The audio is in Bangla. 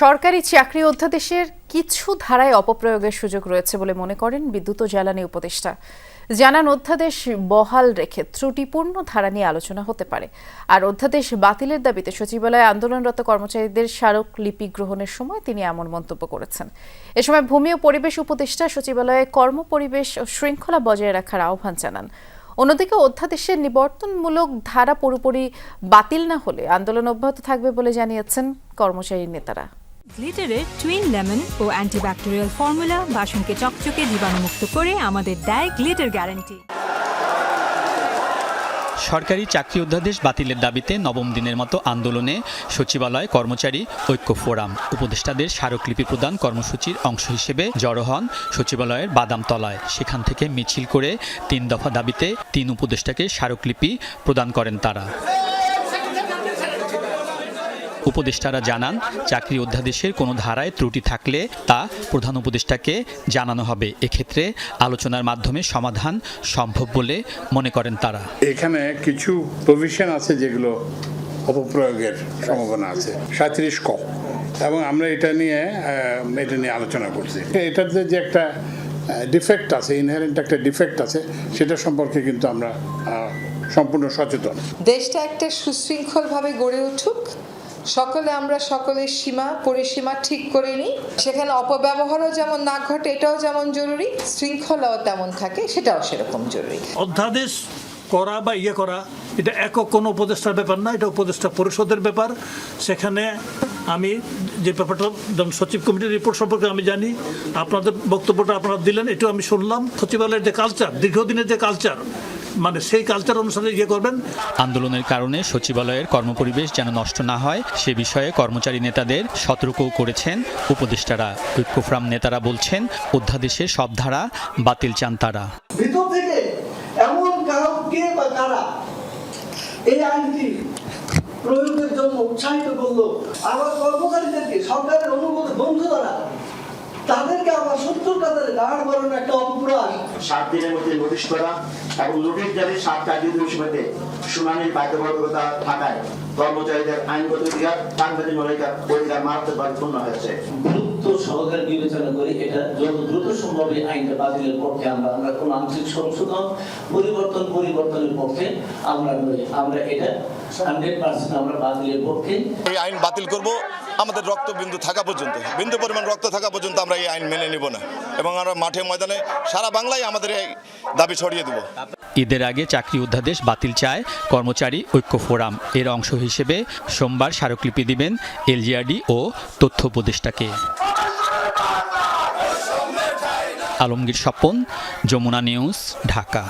সরকারি চাকরি অধ্যাদেশের কিছু ধারায় অপপ্রয়োগের সুযোগ রয়েছে বলে মনে করেন বিদ্যুৎ ও জ্বালানি উপদেষ্টা। জানান, অধ্যাদেশ বহাল রেখে ত্রুটিপূর্ণ ধারা নিয়ে আলোচনা হতে পারে। আর অধ্যাদেশ বাতিলের দাবিতে সচিবালয়ে আন্দোলনরত কর্মচারীদের স্মারক লিপি গ্রহণের সময় তিনি এমন মন্তব্য করেছেন। এ সময় ভূমি ও পরিবেশ উপদেষ্টা সচিবালয়ে কর্মপরিবেশ ও শৃঙ্খলা বজায় রাখার আহ্বান জানান। অন্যদিকে অধ্যাদেশের নিবর্তনমূলক ধারা পুরোপুরি বাতিল না হলে আন্দোলন অব্যাহত থাকবে বলে জানিয়েছেন কর্মচারী নেতারা। গ্লিটারের টুইন লেমন ও অ্যান্টিব্যাকটেরিয়াল ফর্মুলা বাসনকে চকচকে জীবাণুমুক্ত করে আমাদের দেয় গ্লিটার গ্যারান্টি সরকারি চাকরি অধ্যাদেশ বাতিলের দাবিতে নবম দিনের মতো আন্দোলনে সচিবালয় কর্মচারী ঐক্য ফোরাম। উপদেষ্টাদের স্মারকলিপি প্রদান কর্মসূচির অংশ হিসেবে জড়ো হন সচিবালয়ের বাদামতলায় সেখান থেকে মিছিল করে তিন দফা দাবিতে তিন উপদেষ্টাকে স্মারকলিপি প্রদান করেন তারা। উপদেষ্টারা জানান চাকরি অধ্যাদেশের কোনো ধারায় ত্রুটি থাকলে তা প্রধান উপদেষ্টাকে জানানো হবে। এক্ষেত্রে আলোচনার মাধ্যমে সমাধান সম্ভব বলে মনে করেন তারা। এখানে কিছু প্রভিশন আছে যেগুলো অপপ্রয়োগের সম্ভাবনা আছে। সাঁত্রিশ ক। এবং আমরা এটা নিয়ে এটা নিয়ে আলোচনা করছি। এটাতে যে একটা ডিফেক্ট আছে ইনহারেন্ট একটা ডিফেক্ট আছে সেটা সম্পর্কে কিন্তু আমরা সম্পূর্ণ সচেতন। দেশটা একটা সুশৃঙ্খলভাবে গড়ে উঠুক সকলে আমরা সকলের সীমা, পরিসীমা ঠিক করে নিই। সেখানে অপব্যবহারও যেমন না ঘটে, এটাও যেমন জরুরি, শৃঙ্খলাও তেমন থাকে, সেটাও সেরকম জরুরি। অধ্যাদেশ করা বা ইয়ে করা, এটা একক কোনো উপদেষ্টার ব্যাপার না, এটা উপদেষ্টা পরিষদের ব্যাপার। সেখানে আমি যে ব্যাপারটা সচিব কমিটির রিপোর্ট সম্পর্কে আমি জানি, আপনাদের বক্তব্যটা আপনারা দিলেন, এটাও আমি শুনলাম। সচিবালয়ের যে কালচার দীর্ঘদিনের যে কালচার মানে সেই কালচার অনুসারে ইয়ে করবেন? আন্দোলনের কারণে সচিবালয়ের কর্মপরিবেশ যেন নষ্ট না হয় সে বিষয়ে কর্মচারী নেতাদের সতর্কও করেছেন উপদেষ্টারা। ঐক্যফ্রাম নেতারা বলছেন অধ্যাদেশের সব ধারা বাতিল চান তারা। ভিতর থেকে এমন কাউকে বা কারা এই আইনটি প্রয়োগের জন্য উৎসাহিত করল? আবার কর্মচারীদেরকে সরকারের অনুমোদন বন্ধু দ্বারা তাদেরকে আবার শত্রুর কাতারে দাঁড় করানোর একটা সাত দিনের মধ্যে নোটিশ করা এবং নোটিশ জারি সাত কার্যদিবসের মধ্যে শুনানির বাধ্যবাধকতা থাকায় কর্মচারীদের আইনগত অধিকার সাংবাদিক অধিকার অধিকার মারাত্মকভাবে পূর্ণ হয়েছে। গুরুত্ব সহকারে বিবেচনা করে এটা যত দ্রুত সম্ভব এই আইনটা বাতিলের পক্ষে আমরা আমরা কোন আংশিক সংশোধন পরিবর্তন পরিবর্তনের পক্ষে আমরা নই। আমরা এটা এই আইন বাতিল করব। আমাদের রক্ত বিন্দু থাকা পর্যন্ত। বিন্দু পরিমাণ রক্ত থাকা পর্যন্ত আমরা এই আইন মেনে নিব না। এবং আমরা মাঠে ময়দানে সারা বাংলায় আমাদের এই দাবি ছড়িয়ে দেবো। ঈদের আগে চাকরি অধ্যাদেশ বাতিল চায় কর্মচারী ঐক্য ফোরাম। এর অংশ হিসেবে সোমবার স্মারকলিপি দিবেন এলজিআরডি ও তথ্য উপদেষ্টাকে। আলমগীর স্বপন যমুনা নিউজ ঢাকা।